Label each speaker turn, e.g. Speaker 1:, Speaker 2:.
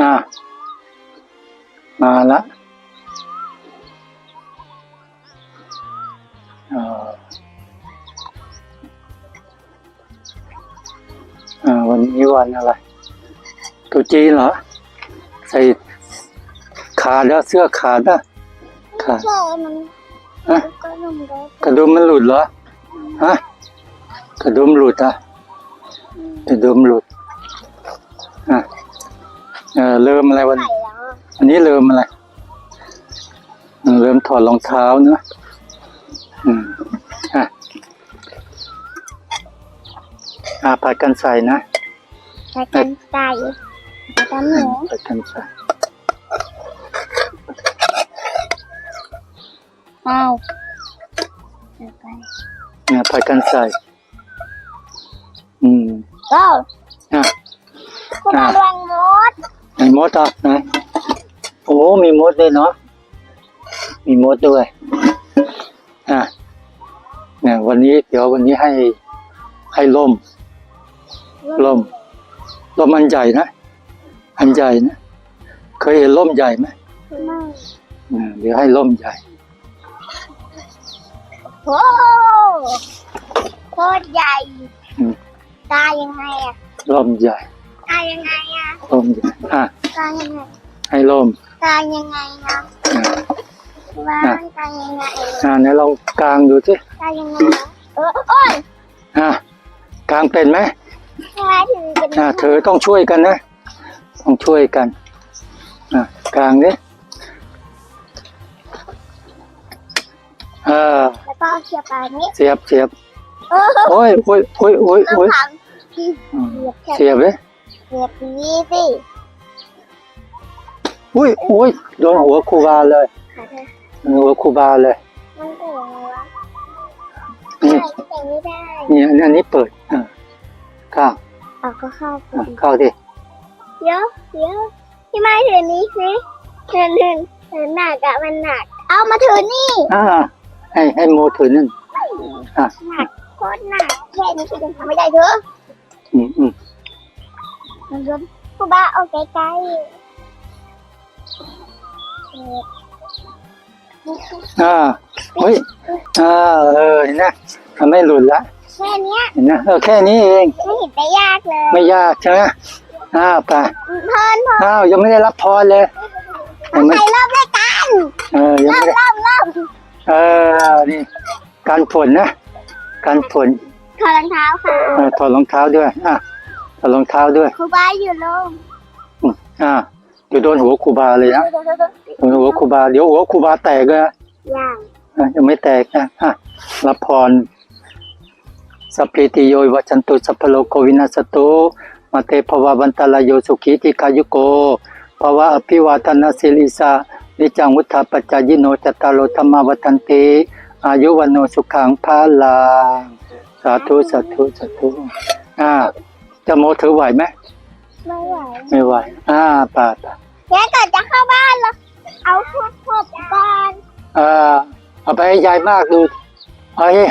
Speaker 1: อ่ามาละอ่าอ่าวันนี้วันอะไรตรุษจีนเหรอ ใส่ขาดแล้วเสื้อขาดนะขาด
Speaker 2: ใช่มัน
Speaker 1: ฮะ
Speaker 2: ก็นุ่มเลย
Speaker 1: กระดุมมันหลุดเหรอ ฮะ กระดุมหลุดอะกระดุมหลุดอะ เออเริ่มอะไรวัน
Speaker 2: ใส่แล้วอะ
Speaker 1: อันนี้เริ่มอะไรอืมเริ่มถอดรองเท้าเนอะอืมอะอะผัดกันใส่นะ
Speaker 2: ใส่กันไก่ใส่กันหมู
Speaker 1: ผัดกันใส่
Speaker 2: เอ้าใส่ไป
Speaker 1: อะผัดกันใส่ อืม
Speaker 2: ก็
Speaker 1: อะ
Speaker 2: คุณระวังมด
Speaker 1: ไหนมดอะไหนโอ้มีมดด้วยเนาะมีมดด้วยอะเนี่ยวันนี้เดี๋ยววันนี้ให้ให้ล่มล่มล่มอันใหญ่นะอันใหญ่นะเคยเห็นล่มใหญ่ไหม
Speaker 2: ไม่
Speaker 1: อ่าเดี๋ยวให้ล่มใหญ่
Speaker 2: โอ้โคตรใหญ่
Speaker 1: อืม
Speaker 2: ตายยังไงอะ
Speaker 1: ล่มใหญ่
Speaker 2: ตายยังไงอะ
Speaker 1: ล่มใหญ่อะ
Speaker 2: ตายยังไง
Speaker 1: ให้ล่ม
Speaker 2: ตายยังไงนะ
Speaker 1: อ่า
Speaker 2: ว่ามันตายยังไง
Speaker 1: อ่าไหนลองกลางดูสิ
Speaker 2: ตายยังไงนะเออโอ้ย
Speaker 1: อะกลางเป็นไหม
Speaker 2: ทำไมถึงเป็น
Speaker 1: อ่าเธอต้องช่วยกันนะต้องช่วยกันอะกลางดิอ่า
Speaker 2: แล้วก็เอาเชือกไปนี้
Speaker 1: เสียบเสียบ
Speaker 2: เออ
Speaker 1: โอ้ยโอ้ยโอ้ยโอ้ย
Speaker 2: ต้อ
Speaker 1: โอ้
Speaker 2: ง
Speaker 1: ย
Speaker 2: ทำที่
Speaker 1: อืม
Speaker 2: เสียบ
Speaker 1: เสียบ เลย
Speaker 2: เสียบนี้สิ
Speaker 1: อุ้ยอุ้ยโดนหัวครูบาเลย
Speaker 2: ขอโทษ
Speaker 1: หัวครูบาเลย
Speaker 2: มันเป็นยังไงวะ
Speaker 1: นี่
Speaker 2: ใส่ไม่ได้
Speaker 1: นี่อันนี้อันนี้เปิดอ่าเข้าว
Speaker 2: เอาก็เข้าไป
Speaker 1: อะเข้าดิ
Speaker 2: เดี๋ยวเดี๋ยวพี่ไม้ถือนี้สิถือถือถือหนักอะมันหนัก เอามาถือนี่
Speaker 1: อ่าให้ให้โมถือนั่นอะ
Speaker 2: หนักโคตรหนักแค่นี้ก็ยังทำไม่ได้เถอะ
Speaker 1: อืมอืม
Speaker 2: มันรวมผู้บ้าเอาใกล้ๆเออนี่คือ
Speaker 1: อ่าเฮ้ยอ่าเออเห็นนะทำไม่หลุดละ
Speaker 2: แค่เนี้ย
Speaker 1: เห็นนะเออแค่นี้เอง
Speaker 2: ไม่เห็นได้ยากเลย
Speaker 1: ไม่ยากใช่ไหมอ้าวไป
Speaker 2: เพิ่นพอ
Speaker 1: อ้าวยังไม่ได้รับพรเลยยังไม่
Speaker 2: ใครรอบด้วยกัน
Speaker 1: เออยัง
Speaker 2: รอ
Speaker 1: ไม่
Speaker 2: บ
Speaker 1: ได้
Speaker 2: รอบรอบ
Speaker 1: เออนี่การฝนนะการฝน
Speaker 2: ถอดรองเท้าค่ะ
Speaker 1: เออถอดรองเท้าด้วยอะ ถอดรองเท้าด้วย
Speaker 2: ครูบ้าอยู่ลง
Speaker 1: อืมอ่าเดี๋ยวโดนหัวครูบาเลยนะโดนหัวครูบาเดี๋ยวหัวครูบาแตกเลยนะ
Speaker 2: อย่าง
Speaker 1: อะยังไม่แตกนะอะรับพรสัพพิติโยวัชันตุสัพพโลกโควินาสตุมาเตภวะวันตรายโยสุขีติกายุโกภวะอภิวาทนาสิลิสานิจังวุฒาปัจจายโนจตตารโลธรรมาวัฏันติอายุวันโนสุขังพาลางสาธุสาธุสาธุอ่า จะโมถือไหวไหม
Speaker 2: ไม่ไหว
Speaker 1: ไม่ไหวอ่าป่าป่า
Speaker 2: แกก่อนจะเข้าบ้านแล้วเอาทุบทุบก่อน
Speaker 1: อ่าเอาไปให้ยายมากดูเอาให้